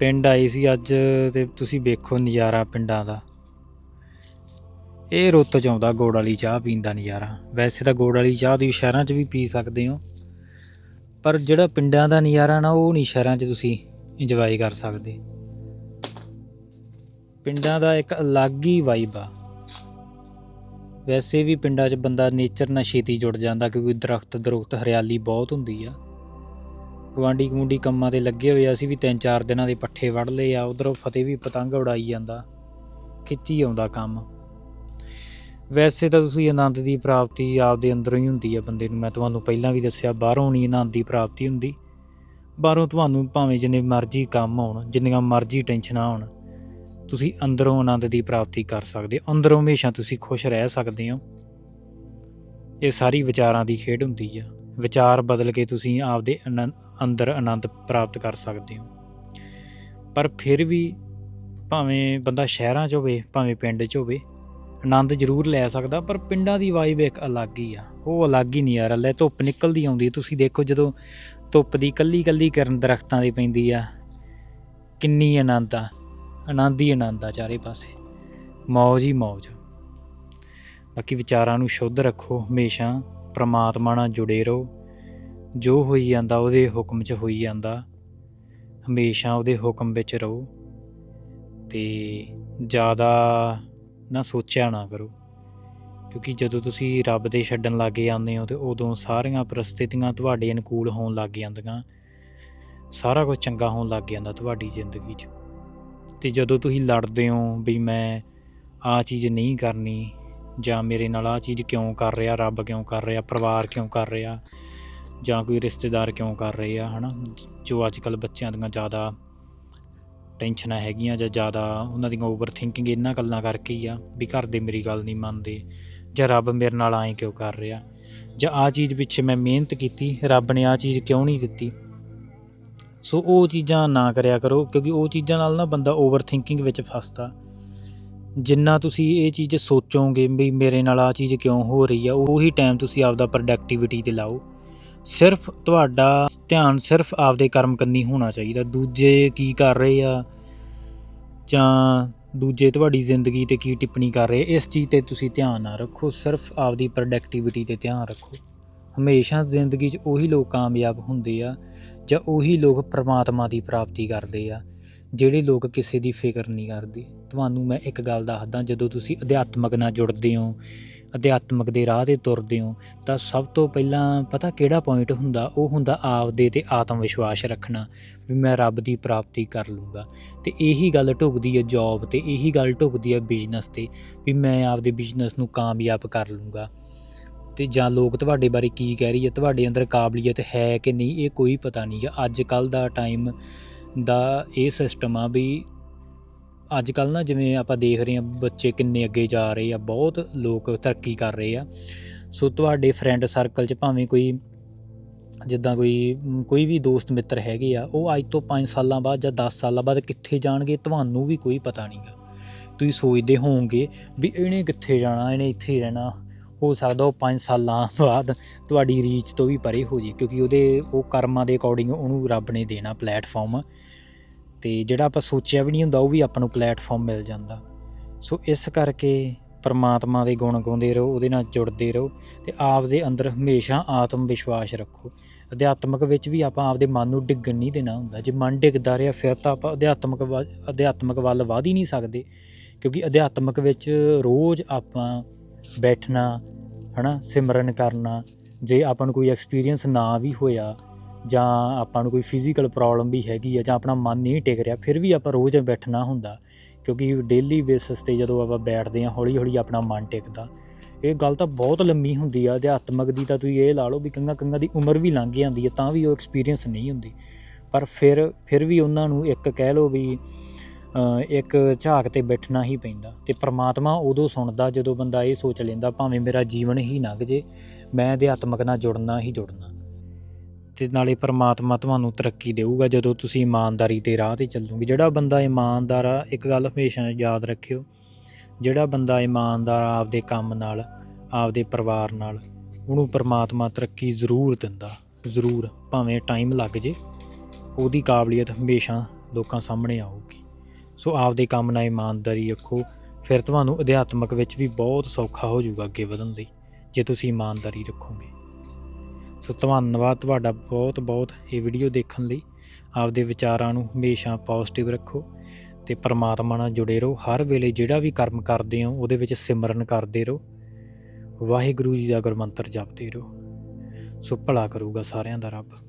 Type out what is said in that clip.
ਪਿੰਡ ਆਈ ਸੀ ਅੱਜ ਤੇ ਤੁਸੀਂ ਵੇਖੋ ਨਜ਼ਾਰਾ ਪਿੰਡਾਂ ਦਾ। ਇਹ ਰੁੱਤ ਚ ਆਉਂਦਾ ਗੋੜ ਵਾਲੀ ਚਾਹ ਪੀਣ ਦਾ ਨਜ਼ਾਰਾ। ਵੈਸੇ ਤਾਂ ਗੋੜ ਵਾਲੀ ਚਾਹ ਤੁਸੀਂ ਸ਼ਹਿਰਾਂ 'ਚ ਵੀ ਪੀ ਸਕਦੇ ਹੋ, ਪਰ ਜਿਹੜਾ ਪਿੰਡਾਂ ਦਾ ਨਜ਼ਾਰਾ ਨਾ, ਉਹ ਨਹੀਂ ਸ਼ਹਿਰਾਂ 'ਚ ਤੁਸੀਂ ਇੰਜੋਏ ਕਰ ਸਕਦੇ। ਪਿੰਡਾਂ ਦਾ ਇੱਕ ਅਲੱਗ ਹੀ ਵਾਈਬ ਆ। ਵੈਸੇ ਵੀ ਪਿੰਡਾਂ 'ਚ ਬੰਦਾ ਨੇਚਰ ਨਾਲ ਛੇਤੀ ਜੁੜ ਜਾਂਦਾ, ਕਿਉਂਕਿ ਦਰਖਤ ਦਰੁਖਤ ਹਰਿਆਲੀ ਬਹੁਤ ਹੁੰਦੀ ਆ। ਗਵਾਂਡੀ ਗਵੁੰਡੀ ਕੰਮਾਂ ਤੇ ਲੱਗੇ ਹੋਏ ਆ। ਅਸੀਂ ਵੀ ਤਿੰਨ ਚਾਰ ਦਿਨਾਂ ਦੇ ਪੱਠੇ ਵੜ ਲਏ ਆ। ਉਧਰੋਂ ਫਤਿਹ ਵੀ ਪਤੰਗ ਉਡਾਈ ਜਾਂਦਾ। ਖਿੱਚੀ ਆਉਂਦਾ ਕੰਮ। ਵੈਸੇ ਤਾਂ ਤੁਸੀਂ ਆਨੰਦ ਦੀ ਪ੍ਰਾਪਤੀ ਆਪਦੇ ਅੰਦਰੋਂ ਹੀ ਹੁੰਦੀ ਆ ਬੰਦੇ ਨੂੰ। ਮੈਂ ਤੁਹਾਨੂੰ ਪਹਿਲਾਂ ਵੀ ਦੱਸਿਆ, ਬਾਹਰੋਂ ਨਹੀਂ ਆਨੰਦ ਦੀ ਪ੍ਰਾਪਤੀ ਹੁੰਦੀ। ਬਾਹਰੋਂ ਤੁਹਾਨੂੰ ਭਾਵੇਂ ਜਿੰਨੇ ਮਰਜ਼ੀ ਕੰਮ ਹੋਣ ਜਿੰਨੀਆਂ ਮਰਜ਼ੀ ਟੈਨਸ਼ਨਾਂ ਹੋਣ ਤੁਸੀਂ ਅੰਦਰੋਂ ਆਨੰਦ ਦੀ ਪ੍ਰਾਪਤੀ ਕਰ ਸਕਦੇ ਹੋ। ਅੰਦਰੋਂ ਹਮੇਸ਼ਾ ਤੁਸੀਂ ਖੁਸ਼ ਰਹਿ ਸਕਦੇ ਹੋ। ਇਹ ਸਾਰੀ ਵਿਚਾਰਾਂ ਦੀ ਖੇਡ ਹੁੰਦੀ ਆ। ਵਿਚਾਰ ਬਦਲ ਕੇ ਤੁਸੀਂ ਆਪਦੇ ਆਨੰ- ਅੰਦਰ ਆਨੰਦ ਪ੍ਰਾਪਤ ਕਰ ਸਕਦੇ ਹੋ। ਪਰ ਫਿਰ ਵੀ ਭਾਵੇਂ ਬੰਦਾ ਸ਼ਹਿਰਾਂ 'ਚ ਹੋਵੇ, ਭਾਵੇਂ ਪਿੰਡ 'ਚ ਹੋਵੇ, ਆਨੰਦ ਜ਼ਰੂਰ ਲੈ ਸਕਦਾ, ਪਰ ਪਿੰਡਾਂ ਦੀ ਵਾਈਬ ਇੱਕ ਅਲੱਗ ਹੀ ਆ। ਉਹ ਅਲੱਗ ਹੀ ਨਹੀਂ ਯਾਰ ਲੈ ਧੁੱਪ ਨਿਕਲਦੀ ਆਉਂਦੀ। ਤੁਸੀਂ ਦੇਖੋ ਜਦੋਂ ਧੁੱਪ ਦੀ ਕੱਲੀ ਕੱਲੀ ਕਰਨ ਦਰਖਤਾਂ ਦੇ ਪੈਂਦੀ ਆ, ਕਿੰਨੀ ਆਨੰਦ ਆ। ਆਨੰਦ ਹੀ ਆਨੰਦ ਆ ਚਾਰੇ ਪਾਸੇ। ਮੌਜ ਹੀ ਮੌਜ ਬਾਕੀ ਵਿਚਾਰਾਂ ਨੂੰ ਸ਼ੁੱਧ ਰੱਖੋ, ਹਮੇਸ਼ਾ ਪ੍ਰਮਾਤਮਾ ਨਾਲ ਜੁੜੇ ਰਹੋ। ਜੋ ਹੋਈ ਜਾਂਦਾ ਉਹਦੇ ਹੁਕਮ 'ਚ ਹੋਈ ਜਾਂਦਾ। ਹਮੇਸ਼ਾ ਉਹਦੇ ਹੁਕਮ ਵਿੱਚ ਰਹੋ ਤੇ ਜ਼ਿਆਦਾ ਨਾ ਸੋਚਿਆ ਨਾ ਕਰੋ। ਕਿਉਂਕਿ ਜਦੋਂ ਤੁਸੀਂ ਰੱਬ ਦੇ ਛੱਡਣ ਲੱਗ ਜਾਂਦੇ ਹੋ ਤੇ ਉਦੋਂ ਸਾਰੀਆਂ ਪਰਿਸਥਿਤੀਆਂ ਤੁਹਾਡੇ ਅਨੁਕੂਲ ਹੋਣ ਲੱਗ ਜਾਂਦੀਆਂ। ਸਾਰਾ ਕੁਝ ਚੰਗਾ ਹੋਣ ਲੱਗ ਜਾਂਦਾ ਤੁਹਾਡੀ ਜ਼ਿੰਦਗੀ 'ਚ। ਤੇ ਜਦੋਂ ਤੁਸੀਂ ਲੜਦੇ ਹੋ ਵੀ ਮੈਂ ਆ ਚੀਜ਼ ਨਹੀਂ ਕਰਨੀ ਜਾਂ ਮੇਰੇ ਨਾਲ ਆ ਚੀਜ਼ ਕਿਉਂ ਕਰ ਰਿਹਾ, ਰੱਬ ਕਿਉਂ ਕਰ ਰਿਹਾ, ਪਰਿਵਾਰ ਕਿਉਂ ਕਰ ਰਿਹਾ ਜਾਂ ਕੋਈ ਰਿਸ਼ਤੇਦਾਰ ਕਿਉਂ ਕਰ ਰਹੇ ਆ, ਹਨਾ? ਜੋ ਅੱਜ ਕੱਲ ਬੱਚਿਆਂ ਦੀਆਂ ਜ਼ਿਆਦਾ ਟੈਨਸ਼ਨਾਂ ਹੈਗੀਆਂ ਜਾਂ ਜ਼ਿਆਦਾ ਉਹਨਾਂ ਦੀਆਂ ਓਵਰ ਥਿੰਕਿੰਗ ਇਹਨਾਂ ਗੱਲਾਂ ਕਰਕੇ ਹੀ ਆ ਵੀ ਘਰ ਦੇ ਮੇਰੀ ਗੱਲ ਨਹੀਂ ਮੰਨਦੇ ਜਾਂ ਰੱਬ ਮੇਰੇ ਨਾਲ ਐਂ ਕਿਉਂ ਕਰ ਰਿਹਾ? ਜਾਂ ਆ ਚੀਜ਼ ਪਿੱਛੇ ਮੈਂ ਮਿਹਨਤ ਕੀਤੀ, ਰੱਬ ਨੇ ਆ ਚੀਜ਼ ਕਿਉਂ ਨਹੀਂ ਦਿੱਤੀ? ਸੋ ਉਹ ਚੀਜ਼ਾਂ ਨਾ ਕਰਿਆ ਕਰੋ, ਕਿਉਂਕਿ ਉਹ ਚੀਜ਼ਾਂ ਨਾਲ ਨਾ ਬੰਦਾ ਓਵਰ ਥਿੰਕਿੰਗ ਵਿੱਚ ਫਸਦਾ। ਜਿੰਨਾ ਤੁਸੀਂ ਇਹ ਚੀਜ਼ ਸੋਚੋਗੇ ਵੀ ਮੇਰੇ ਨਾਲ ਆ ਚੀਜ਼ ਕਿਉਂ ਹੋ ਰਹੀ ਆ, ਉਹੀ ਟਾਈਮ ਤੁਸੀਂ ਆਪਦਾ ਪ੍ਰੋਡਕਟਿਵਿਟੀ ਤੇ ਲਾਓ। ਸਿਰਫ ਤੁਹਾਡਾ ਧਿਆਨ ਸਿਰਫ ਆਪਦੇ ਕਰਮ ਕੰਨੀ ਹੋਣਾ ਚਾਹੀਦਾ। ਦੂਜੇ ਕੀ ਕਰ ਰਹੇ ਆ? ਜਾਂ ਦੂਜੇ ਤੁਹਾਡੀ ਜ਼ਿੰਦਗੀ ਤੇ ਕੀ ਟਿੱਪਣੀ ਕਰ ਰਹੇ? ਇਸ ਚੀਜ਼ ਤੇ ਤੁਸੀਂ ਧਿਆਨ ਨਾ ਰੱਖੋ। ਸਿਰਫ ਆਪਦੀ ਪ੍ਰੋਡਕਟਿਵਿਟੀ ਤੇ ਧਿਆਨ ਰੱਖੋ। ਹਮੇਸ਼ਾ ਜ਼ਿੰਦਗੀ 'ਚ ਉਹੀ ਲੋਕ ਕਾਮਯਾਬ ਹੁੰਦੇ ਆ ਜਾਂ ਉਹੀ ਲੋਕ ਪ੍ਰਮਾਤਮਾ ਦੀ ਪ੍ਰਾਪਤੀ ਕਰਦੇ ਆ, ਜਿਹੜੇ ਲੋਕ ਕਿਸੇ ਦੀ ਫਿਕਰ ਨਹੀਂ ਕਰਦੇ। ਤੁਹਾਨੂੰ ਮੈਂ ਇੱਕ ਗੱਲ ਦੱਸਦਾ, ਜਦੋਂ ਤੁਸੀਂ ਅਧਿਆਤਮਕ ਨਾਲ ਜੁੜਦੇ ਹੋ ਅਧਿਆਤਮਕ ਦੇ ਰਾਹ ਤੇ ਤੁਰਦੇ ਹੋ, ਤਾਂ ਸਭ ਤੋਂ ਪਹਿਲਾਂ ਪਤਾ ਕਿਹੜਾ ਪੁਆਇੰਟ ਹੁੰਦਾ? ਉਹ ਹੁੰਦਾ ਆਪਦੇ ਤੇ ਆਤਮ ਵਿਸ਼ਵਾਸ ਰੱਖਣਾ, ਵੀ ਮੈਂ ਰੱਬ ਦੀ ਪ੍ਰਾਪਤੀ ਕਰ ਲੂੰਗਾ। ਤੇ ਇਹੀ ਗੱਲ ਢੁਕਦੀ ਹੈ ਜੌਬ ਤੇ, ਇਹੀ ਗੱਲ ਢੁਕਦੀ ਹੈ ਬਿਜ਼ਨਸ ਤੇ, ਵੀ ਮੈਂ ਆਪਦੇ ਬਿਜ਼ਨਸ ਨੂੰ ਕਾਮਯਾਬ ਕਰ ਲੂੰਗਾ। ਤੇ ਜਾਂ ਲੋਕ ਤੁਹਾਡੇ ਬਾਰੇ ਕੀ ਕਹਿ ਰਹੀ ਹੈ? ਤੁਹਾਡੇ ਅੰਦਰ ਕਾਬਲੀਅਤ ਹੈ ਕਿ ਨਹੀਂ? ਇਹ ਕੋਈ ਪਤਾ ਨਹੀਂ ਹੈ। ਅੱਜ ਕੱਲ ਦਾ ਟਾਈਮ ਦਾ ਇਹ ਸਿਸਟਮ ਆ ਵੀ ਅੱਜ ਕੱਲ ਨਾ ਜਿਵੇਂ ਆਪਾਂ ਦੇਖ ਰਹੇ ਹਾਂ ਬੱਚੇ ਕਿੰਨੇ ਅੱਗੇ ਜਾ ਰਹੇ ਆ, ਬਹੁਤ ਲੋਕ ਤਰੱਕੀ ਕਰ ਰਹੇ ਆ। ਸੋ ਤੁਹਾਡੇ ਫਰੈਂਡ ਸਰਕਲ 'ਚ ਭਾਵੇਂ ਕੋਈ ਜਿੱਦਾਂ ਕੋਈ ਕੋਈ ਵੀ ਦੋਸਤ ਮਿੱਤਰ ਹੈਗੇ ਆ, ਉਹ ਅੱਜ ਤੋਂ 5 ਸਾਲਾਂ ਬਾਅਦ ਜਾਂ 10 ਸਾਲਾਂ ਬਾਅਦ ਕਿੱਥੇ ਜਾਣਗੇ ਤੁਹਾਨੂੰ ਵੀ ਕੋਈ ਪਤਾ ਨਹੀਂਗਾ ਤੁਸੀਂ ਸੋਚਦੇ ਹੋਵੋਗੇ ਵੀ ਇਹਨੇ ਕਿੱਥੇ ਜਾਣਾ, ਇਹਨੇ ਇੱਥੇ ਹੀ ਰਹਿਣਾ। ਹੋ ਸਕਦਾ ਉਹ 5 ਸਾਲਾਂ ਬਾਅਦ ਤੁਹਾਡੀ ਰੀਚ ਤੋਂ ਵੀ ਪਰੇ ਹੋ ਜੇ ਕਿਉਂਕਿ ਉਹਦੇ, ਉਹ ਕਰਮਾਂ ਦੇ ਅਕੋਰਡਿੰਗ ਉਹਨੂੰ ਰੱਬ ਨੇ ਦੇਣਾ ਪਲੇਟਫਾਰਮ ਤੇ ਜਿਹੜਾ ਆਪਾਂ ਸੋਚਿਆ ਵੀ ਨਹੀਂ ਹੁੰਦਾ, ਉਹ ਵੀ ਆਪਾਂ ਨੂੰ ਪਲੇਟਫਾਰਮ ਮਿਲ ਜਾਂਦਾ। ਸੋ ਇਸ ਕਰਕੇ ਪਰਮਾਤਮਾ ਦੇ ਗੁਣ ਗਾਉਂਦੇ ਰਹੋ, ਉਹਦੇ ਨਾਲ ਜੁੜਦੇ ਰਹੋ ਤੇ ਆਪ ਦੇ ਅੰਦਰ ਹਮੇਸ਼ਾ ਆਤਮ ਵਿਸ਼ਵਾਸ ਰੱਖੋ। ਅਧਿਆਤਮਕ ਵਿੱਚ ਵੀ ਆਪਾਂ ਆਪਦੇ ਮਨ ਨੂੰ ਡਿੱਗਣ ਨਹੀਂ ਦੇਣਾ ਹੁੰਦਾ। ਜੇ ਮਨ ਡਿੱਗਦਾ ਰਿਹਾ, ਫਿਰ ਤਾਂ ਆਪਾਂ ਅਧਿਆਤਮਕ ਵੱਲ- ਅਧਿਆਤਮਕ ਵੱਲ ਵਧ ਹੀ ਨਹੀਂ ਸਕਦੇ। ਕਿਉਂਕਿ ਅਧਿਆਤਮਕ ਵਿੱਚ ਰੋਜ਼ ਆਪਾਂ ਬੈਠਣਾ, ਹਨਾ, ਸਿਮਰਨ ਕਰਨਾ, ਜੇ ਆਪਾਂ ਨੂੰ ਕੋਈ ਐਕਸਪੀਰੀਅੰਸ ਨਾ ਵੀ ਹੋਇਆ ਜਾਂ ਆਪਾਂ ਨੂੰ ਕੋਈ ਫਿਜ਼ੀਕਲ ਪ੍ਰੋਬਲਮ ਵੀ ਹੈਗੀ ਆ ਜਾਂ ਆਪਣਾ ਮਨ ਨਹੀਂ ਟਿਕ ਰਿਹਾ, ਫਿਰ ਵੀ ਆਪਾਂ ਰੋਜ਼ ਬੈਠਣਾ ਹੁੰਦਾ। ਕਿਉਂਕਿ ਡੇਲੀ ਬੇਸਿਸ ਤੇ ਜਦੋਂ ਆਪਾਂ ਬੈਠਦੇ ਹਾਂ ਹੌਲੀ ਹੌਲੀ ਆਪਣਾ ਮਨ ਟਿਕਦਾ। ਇਹ ਗੱਲ ਤਾਂ ਬਹੁਤ ਲੰਮੀ ਹੁੰਦੀ ਆ, ਅਧਿਆਤਮਕ ਦੀ ਤਾਂ ਤੁਸੀਂ ਇਹ ਲਾ ਲਓ ਵੀ ਕੰਗਾ ਕੰਗਾ ਦੀ ਉਮਰ ਵੀ ਲੰਘ ਜਾਂਦੀ ਹੈ ਤਾਂ ਵੀ ਉਹ ਐਕਸਪੀਰੀਅੰਸ ਨਹੀਂ ਹੁੰਦੀ। ਪਰ ਫਿਰ ਫਿਰ ਵੀ ਉਹਨਾਂ ਨੂੰ ਇੱਕ ਕਹਿ ਲਓ ਵੀ ਇੱਕ ਝਾਕ ਤੇ ਬੈਠਣਾ ਹੀ ਪੈਂਦਾ ਤੇ ਪ੍ਰਮਾਤਮਾ ਉਦੋਂ ਸੁਣਦਾ ਜਦੋਂ ਬੰਦਾ ਇਹ ਸੋਚ ਲੈਂਦਾ, ਭਾਵੇਂ ਮੇਰਾ ਜੀਵਨ ਹੀ ਲੰਘ ਜੇ, ਮੈਂ ਅਧਿਆਤਮਕ ਨਾਲ ਜੁੜਨਾ ਹੀ ਜੁੜਨਾ। ਤੇ ਨਾਲੇ ਪਰਮਾਤਮਾ ਤੁਹਾਨੂੰ ਤਰੱਕੀ ਦੇਊਗਾ ਜਦੋਂ ਤੁਸੀਂ ਇਮਾਨਦਾਰੀ ਦੇ ਰਾਹ ਤੇ ਚੱਲੋਗੇ। ਜਿਹੜਾ ਬੰਦਾ ਇਮਾਨਦਾਰ ਆ, ਇੱਕ ਗੱਲ ਹਮੇਸ਼ਾ ਯਾਦ ਰੱਖਿਓ, ਜਿਹੜਾ ਬੰਦਾ ਇਮਾਨਦਾਰ ਆ ਆਪਦੇ ਕੰਮ ਨਾਲ, ਆਪਦੇ ਪਰਿਵਾਰ ਨਾਲ, ਉਹਨੂੰ ਪਰਮਾਤਮਾ ਤਰੱਕੀ ਜ਼ਰੂਰ ਦਿੰਦਾ, ਜ਼ਰੂਰ, ਭਾਵੇਂ ਟਾਈਮ ਲੱਗ ਜੇ, ਉਹਦੀ ਕਾਬਲੀਅਤ ਹਮੇਸ਼ਾ ਲੋਕਾਂ ਸਾਹਮਣੇ ਆਊਗੀ। ਸੋ ਆਪਦੇ ਕੰਮ ਨਾਲ ਇਮਾਨਦਾਰੀ ਰੱਖੋ, ਫਿਰ ਤੁਹਾਨੂੰ ਅਧਿਆਤਮਕ ਵਿੱਚ ਵੀ ਬਹੁਤ ਸੌਖਾ ਹੋ ਜਾਊਗਾ ਅੱਗੇ ਵਧਣ ਲਈ, ਜੇ ਤੁਸੀਂ ਇਮਾਨਦਾਰੀ ਰੱਖੋਗੇ। ਸੋ ਧੰਨਵਾਦ ਤੁਹਾਡਾ ਬਹੁਤ ਬਹੁਤ ਇਹ ਵੀਡੀਓ ਦੇਖਣ ਲਈ। ਆਪਦੇ ਵਿਚਾਰਾਂ ਨੂੰ ਹਮੇਸ਼ਾ ਪੋਜ਼ਿਟਿਵ ਰੱਖੋ ਤੇ ਪਰਮਾਤਮਾ ਨਾਲ ਜੁੜੇ ਰਹੋ। ਹਰ ਵੇਲੇ ਜਿਹੜਾ ਵੀ ਕਰਮ ਕਰਦੇ ਹੋ, ਉਹਦੇ ਵਿੱਚ ਸਿਮਰਨ ਕਰਦੇ ਰਹੋ। ਵਾਹਿਗੁਰੂ ਜੀ ਦਾ ਗੁਰਮੰਤਰ ਜਪਦੇ ਰਹੋ। ਸੋ ਭਲਾ ਕਰੂਗਾ ਸਾਰਿਆਂ ਦਾ ਰੱਬ।